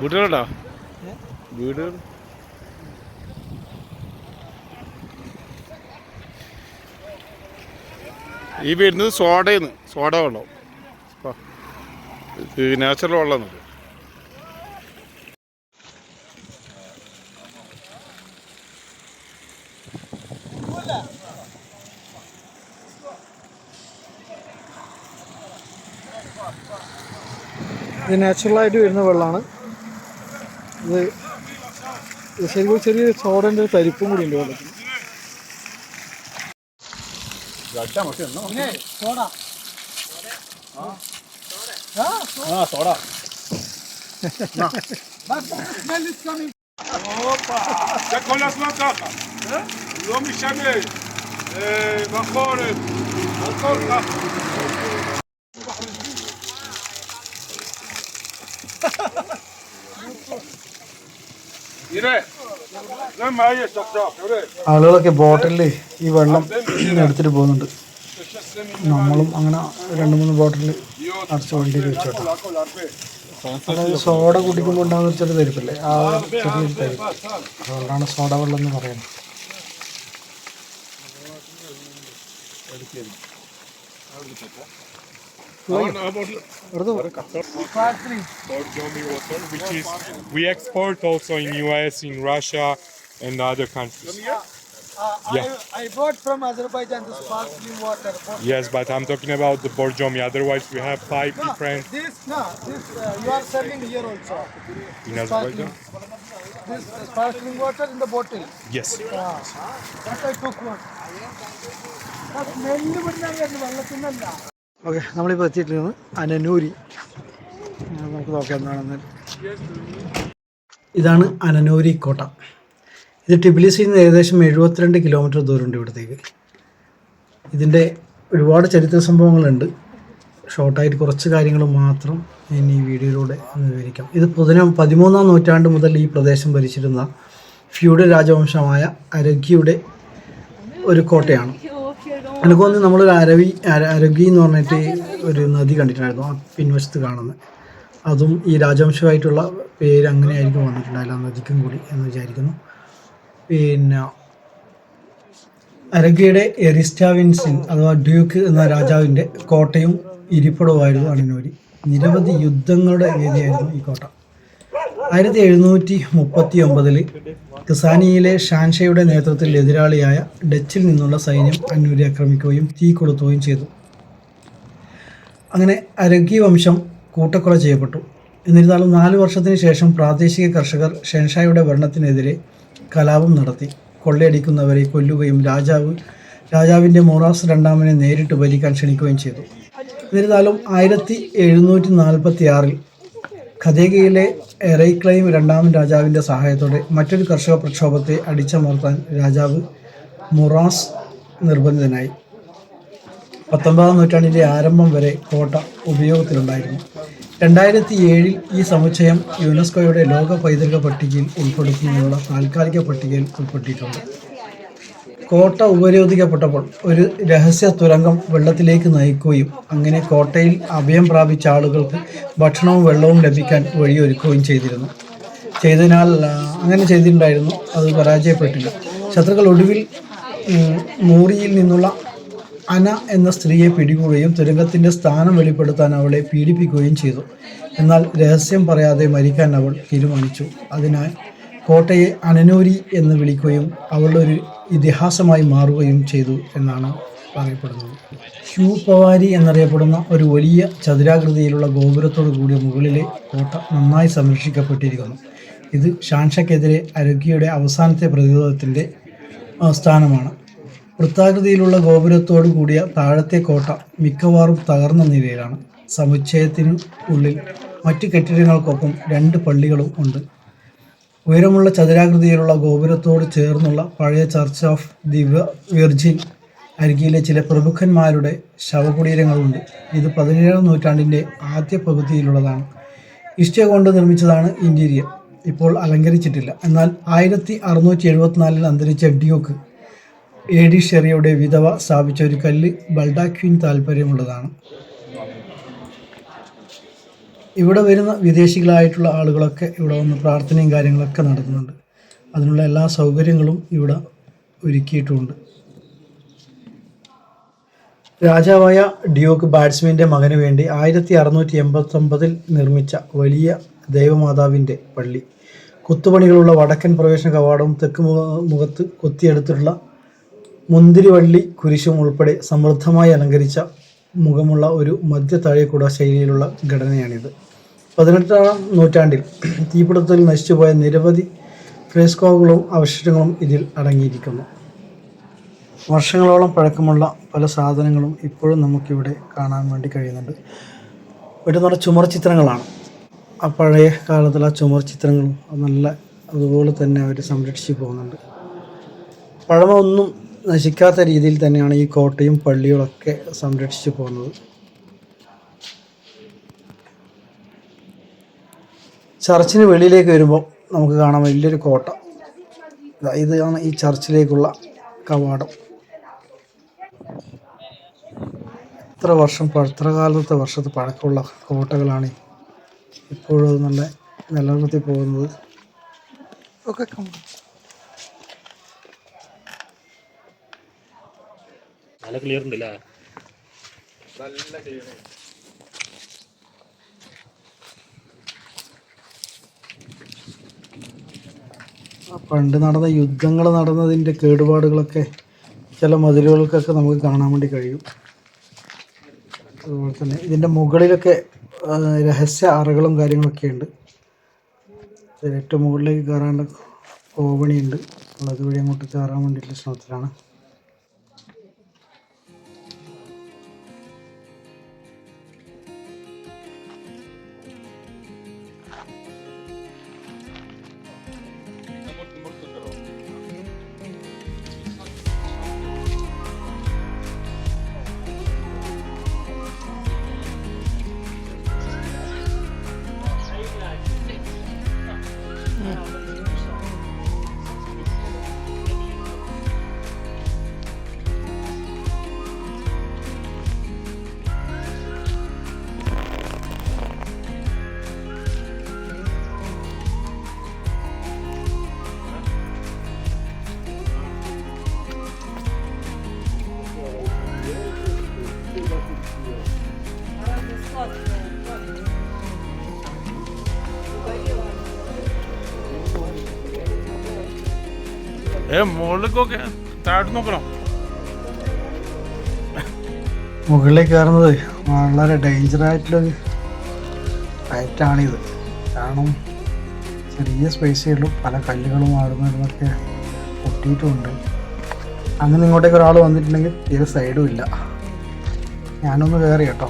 വീടുകളുണ്ടോ? വീടുകൾ ഈ വരുന്നത് സോഡയെന്ന് സോഡ വെള്ളം. നാച്ചുറൽ വെള്ളം എന്നത് ഇത് നാച്ചുറലായിട്ട് വരുന്ന വെള്ളമാണ്. ഇത് ഇത് ശരിക്കും ചെറിയ സോഡൻ്റെ ഒരു തരിപ്പും കൂടി ഉണ്ട് വെള്ളത്തിൽ ആ സോഡ זה כל הזמן ככה. לא משנה. אה, בחורף, הכל ככה. ആളുകളൊക്കെ ബോട്ടിലിൽ ഈ വെള്ളം എടുത്തിട്ട് പോകുന്നുണ്ട്. നമ്മളും അങ്ങനെ രണ്ട് മൂന്ന് ബോട്ടിൽ അടച്ച വണ്ടി വെച്ചോട്ടെ. അതായത് സോഡ കുടിക്കുമ്പോൾ ഉണ്ടാകുന്ന ചെറിയ തരിപ്പല്ലേ? ആ ചെറിയ തരിപ്പ്. അതുകൊണ്ടാണ് സോഡ വെള്ളം എന്ന് പറയുന്നത്. Thank you. Water, which is we export also in US, in Russia, and other countries. Yeah. I brought from Azerbaijan the sparkling water. Yes, but I'm talking about the Borjomi. Otherwise, we have five different This, no, this uh, you are selling here also. in Azerbaijan. This uh, sparkling water in the bottle. Yes. Ah, that I took one. Okay നമ്മളിപ്പോൾ എത്തിയിട്ടുള്ളത് അനനൂരി. നമുക്ക് നോക്കാം എന്താണെന്ന് ഇതാണ് അനനൂരി കോട്ട. ഇത് ടിബിലിസിൽ നിന്ന് ഏകദേശം എഴുപത്തിരണ്ട് കിലോമീറ്റർ ദൂരമുണ്ട് ഇവിടത്തേക്ക്. ഇതിന്റെ ഒരുപാട് ചരിത്ര സംഭവങ്ങളുണ്ട്. ഷോർട്ടായിട്ട് കുറച്ച് കാര്യങ്ങൾ മാത്രം ഞാൻ ഈ വീഡിയോയിലൂടെ വിവരിക്കാം. ഇത് പുതിന പതിമൂന്നാം നൂറ്റാണ്ട് മുതൽ ഈ പ്രദേശം ഭരിച്ചിരുന്ന ഫ്യൂഡൽ രാജവംശമായ അരഗ്യയുടെ ഒരു കോട്ടയാണ്. എനിക്ക് വന്ന് നമ്മളൊരു അരവി അരവി എന്ന് പറഞ്ഞിട്ട് ഒരു നദി കണ്ടിട്ടുണ്ടായിരുന്നു ആ പിൻവശത്ത് കാണുന്നത് അതും ഈ രാജവംശമായിട്ടുള്ള പേര് അങ്ങനെയായിരിക്കും വന്നിട്ടുണ്ടായില്ല നദിക്കും കൂടി എന്ന് വിചാരിക്കുന്നു. പിന്നെ അരഗയുടെ എറിസ്റ്റാവിൻസിൻ അഥവാ ഡ്യൂക്ക് എന്ന രാജാവിന്റെ കോട്ടയും ഇരിപ്പിടവുമായിരുന്നു അണിനോരി നിരവധി യുദ്ധങ്ങളുടെ വേദിയായിരുന്നു ഈ കോട്ട. ആയിരത്തി എഴുന്നൂറ്റി മുപ്പത്തി ഒമ്പതിൽ കിസാനിയിലെ ഷാൻഷയുടെ നേതൃത്വത്തിൽ എതിരാളിയായ ഡച്ചിൽ നിന്നുള്ള സൈന്യം അന്നൂരി ആക്രമിക്കുകയും തീ കൊളുത്തുകയും ചെയ്തു. അങ്ങനെ അരഗ്യ വംശം കൂട്ടക്കൊല ചെയ്യപ്പെട്ടു. എന്നിരുന്നാലും നാല് വർഷത്തിന് ശേഷം പ്രാദേശിക കർഷകർ ഷെൻഷായുടെ ഭരണത്തിനെതിരെ കലാപം നടത്തി. കൊള്ളയടിക്കുന്നവരെ കൊല്ലുകയും രാജാവ് രാജാവിന്റെ മൊറാസ് രണ്ടാമനെ നേരിട്ട് ഭരിക്കാൻ ക്ഷണിക്കുകയും ചെയ്തു. എന്നിരുന്നാലും ആയിരത്തി എഴുന്നൂറ്റി നാൽപ്പത്തി ആറിൽ ഖദേഗയിലെ എറൈക്ലൈം രണ്ടാമൻ രാജാവിന്റെ സഹായത്തോടെ മറ്റൊരു കർഷക പ്രക്ഷോഭത്തെ അടിച്ചമർത്താൻ രാജാവ് മുറാസ് നിർബന്ധിതനായി. പത്തൊമ്പതാം നൂറ്റാണ്ടിന്റെ ആരംഭം വരെ കോട്ട ഉപയോഗത്തിലുണ്ടായിരുന്നു. രണ്ടായിരത്തി ഏഴിൽ ഈ സമുച്ചയം യുനെസ്കോയുടെ ലോക പൈതൃക പട്ടികയിൽ ഉൾപ്പെടുത്തുന്നതിനുള്ള താൽക്കാലിക പട്ടികയിൽ ഉൾപ്പെട്ടിട്ടുണ്ട്. കോട്ട ഉപരോധിക്കപ്പെട്ടപ്പോൾ ഒരു രഹസ്യ തുരങ്കം വെള്ളത്തിലേക്ക് നയിക്കുകയും അങ്ങനെ കോട്ടയിൽ അഭയം പ്രാപിച്ച ആളുകൾക്ക് ഭക്ഷണവും വെള്ളവും ലഭിക്കാൻ വഴിയൊരുക്കുകയും ചെയ്തിരുന്നു. ചെയ്തതിനാൽ അങ്ങനെ ചെയ്തിട്ടുണ്ടായിരുന്നു. അത് പരാജയപ്പെട്ടില്ല. ശത്രുക്കൾ ഒടുവിൽ മൂറിയിൽ നിന്നുള്ള അന എന്ന സ്ത്രീയെ പിടികൂടുകയും തുരങ്കത്തിന്റെ സ്ഥാനം വെളിപ്പെടുത്താൻ അവളെ പീഡിപ്പിക്കുകയും ചെയ്തു. എന്നാൽ രഹസ്യം പറയാതെ മരിക്കാൻ അവൾ തീരുമാനിച്ചു. അതിനാൽ കോട്ടയെ അനനൂരി എന്ന് വിളിക്കുകയും അവളുടെ ഒരു ഇതിഹാസമായി മാറുകയും ചെയ്തു എന്നാണ് പറയപ്പെടുന്നത്. ഹ്യൂ പവാരി എന്നറിയപ്പെടുന്ന ഒരു വലിയ ചതുരാകൃതിയിലുള്ള ഗോപുരത്തോടു കൂടിയ മുകളിലെ കോട്ട നന്നായി സംരക്ഷിക്കപ്പെട്ടിരിക്കുന്നു. ഇത് ഷാൻഷക്കെതിരെ അരുക്കിയുടെ അവസാനത്തെ പ്രതിരോധത്തിന്റെ സ്ഥാനമാണ്. വൃത്താകൃതിയിലുള്ള ഗോപുരത്തോടു കൂടിയ താഴത്തെ കോട്ട മിക്കവാറും തകർന്ന നിലയിലാണ്. സമുച്ചയത്തിനു ഉള്ളിൽ മറ്റു കെട്ടിടങ്ങൾക്കൊപ്പം രണ്ട് പള്ളികളും ഉണ്ട്. ഉയരമുള്ള ചതുരാകൃതിയിലുള്ള ഗോപുരത്തോട് ചേർന്നുള്ള പഴയ ചർച്ച് ഓഫ് ദി വിർജിൻ അരികിലെ ചില പ്രമുഖന്മാരുടെ ശവകുടീരങ്ങളുണ്ട്. ഇത് പതിനേഴാം നൂറ്റാണ്ടിന്റെ ആദ്യ പകുതിയിലുള്ളതാണ്. ഇഷ്ടിക കൊണ്ട് നിർമ്മിച്ചതാണ് ഇന്റീരിയർ ഇപ്പോൾ അലങ്കരിച്ചിട്ടില്ല. എന്നാൽ ആയിരത്തി അറുന്നൂറ്റി എഴുപത്തിനാലിൽ അന്തരിച്ച ഡ്യൂക്ക് എ ഡി ഷെറിയുടെ വിധവ സ്ഥാപിച്ച ഒരു കല്ല് ബൾഡാക്വിൻ താല്പര്യമുള്ളതാണ് ഇവിടെ വരുന്ന വിദേശികളായിട്ടുള്ള ആളുകളൊക്കെ ഇവിടെ വന്ന് പ്രാർത്ഥനയും കാര്യങ്ങളൊക്കെ നടത്തുന്നുണ്ട്. അതിനുള്ള എല്ലാ സൗകര്യങ്ങളും ഇവിടെ ഒരുക്കിയിട്ടുമുണ്ട് രാജാവായ ഡ്യൂക്ക് ബാറ്റ്സ്മാന്റെ മകന് വേണ്ടി ആയിരത്തി അറുന്നൂറ്റി എൺപത്തൊമ്പതിൽ നിർമ്മിച്ച വലിയ ദൈവമാതാവിന്റെ പള്ളി. കുത്തുപണികളുള്ള വടക്കൻ പ്രവേശന കവാടവും തെക്ക് മുഖ- മുഖത്ത് കൊത്തിയെടുത്തിട്ടുള്ള മുന്തിരിവള്ളി കുരിശും ഉൾപ്പെടെ സമൃദ്ധമായി അലങ്കരിച്ച മുഖമുള്ള ഒരു മധ്യ താഴെക്കൂട ശൈലിയിലുള്ള ഘടനയാണിത്. പതിനെട്ടാം നൂറ്റാണ്ടിൽ തീപിടുത്തത്തിൽ നശിച്ചുപോയ നിരവധി ഫ്രേസ്കോകളും അവശിഷ്ടങ്ങളും ഇതിൽ അടങ്ങിയിരിക്കുന്നു. വർഷങ്ങളോളം പഴക്കമുള്ള പല സാധനങ്ങളും ഇപ്പോഴും നമുക്കിവിടെ കാണാൻ വേണ്ടി കഴിയുന്നുണ്ട്. ഒരു നമ്മുടെ ചുമർ ചിത്രങ്ങളാണ്. ആ പഴയ കാലത്തുള്ള ചുമർ ചിത്രങ്ങളും നല്ല അതുപോലെ തന്നെ അവർ സംരക്ഷിച്ചു പോകുന്നുണ്ട്. പഴമ ഒന്നും നശിക്കാത്ത രീതിയിൽ തന്നെയാണ് ഈ കോട്ടയും പള്ളികളൊക്കെ സംരക്ഷിച്ചു പോകുന്നത്. ചർച്ചിന് വെളിയിലേക്ക് വരുമ്പോൾ നമുക്ക് കാണാം വലിയൊരു കോട്ട. ഇതാണ് ഈ ചർച്ചിലേക്കുള്ള കവാടം. എത്ര വർഷം ഇത്ര കാലത്തെ വർഷത്തെ പഴക്കമുള്ള കോട്ടകളാണ് ഇപ്പോഴും അത് നല്ല നിലനിർത്തി പോകുന്നത്. ഒക്കെ കം- നല്ല ക്ലിയർ ഉണ്ടല്ലേ? ആ പണ്ട് നടന്ന യുദ്ധങ്ങൾ നടന്നതിന്റെ കേടുപാടുകളൊക്കെ ചില മതിലുകൾക്കൊക്കെ നമുക്ക് കാണാൻ വേണ്ടി കഴിയും. അതുപോലെ തന്നെ ഇതിന്റെ മുകളിലൊക്കെ രഹസ്യ അറകളും കാര്യങ്ങളൊക്കെ ഉണ്ട്. ഏറ്റവും മുകളിലേക്ക് കയറാണ്ട് കോവണിയുണ്ട്. നമ്മൾ അതുവഴി അങ്ങോട്ട് കയറാൻ വേണ്ടിയിട്ടുള്ള ശ്രമത്തിലാണ്. താഴോട്ട് നോക്കണം. മുകളിലേക്ക് കയറുന്നത് വളരെ ഡേഞ്ചർ ആയിട്ടുള്ളൊരു ഫ്ലൈറ്റാണിത് കാരണം ചെറിയ സ്പേസേ ഉള്ളൂ. പല കല്ലുകളും ആടുന്നതൊക്കെ പൊട്ടിയിട്ടുമുണ്ട് അങ്ങനെ ഇങ്ങോട്ടേക്ക് ഒരാൾ വന്നിട്ടുണ്ടെങ്കിൽ തീരെ സൈഡും ഇല്ല. ഞാനൊന്ന് കയറി കേട്ടോ.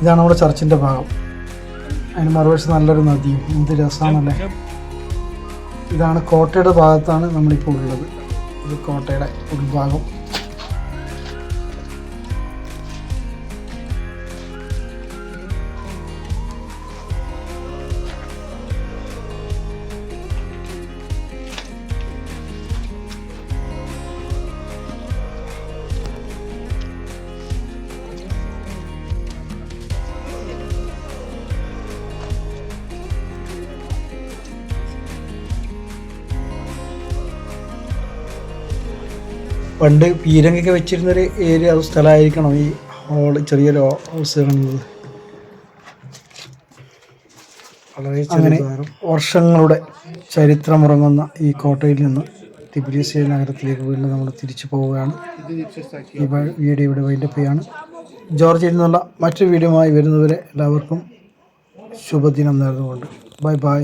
ഇതാണ് നമ്മുടെ ചർച്ചിന്റെ ഭാഗം. അതിന് മറുവശം നല്ലൊരു നദിയും എന്ത് രസമാണല്ലേ ഇതാണ് കോട്ടയുടെ ഭാഗത്താണ് നമ്മളിപ്പോൾ ഉള്ളത്. ഇത് കോട്ടയുടെ ഉൾഭാഗം. പണ്ട് പീരങ്കൊക്കെ വെച്ചിരുന്നൊരു ഏരിയ സ്ഥലമായിരിക്കണം ഈ ഹോൾ ചെറിയൊരു ഹൗസ് കാണുന്നത് അങ്ങനെ വർഷങ്ങളുടെ ചരിത്രമുറങ്ങുന്ന ഈ കോട്ടയിൽ നിന്ന് തിബിലിസി നഗരത്തിലേക്ക് വീണ്ടും നമ്മൾ തിരിച്ചു പോവുകയാണ്. ഈ വീഡിയോ ഇവിടെ വൈൻഡപ്പ് ചെയ്യാണ്. ജോർജിയിൽ നിന്നുള്ള മറ്റൊരു വീഡിയോമായി വരുന്നവരെ എല്ലാവർക്കും ശുഭദിനം നേർന്നുകൊണ്ട്. Bye bye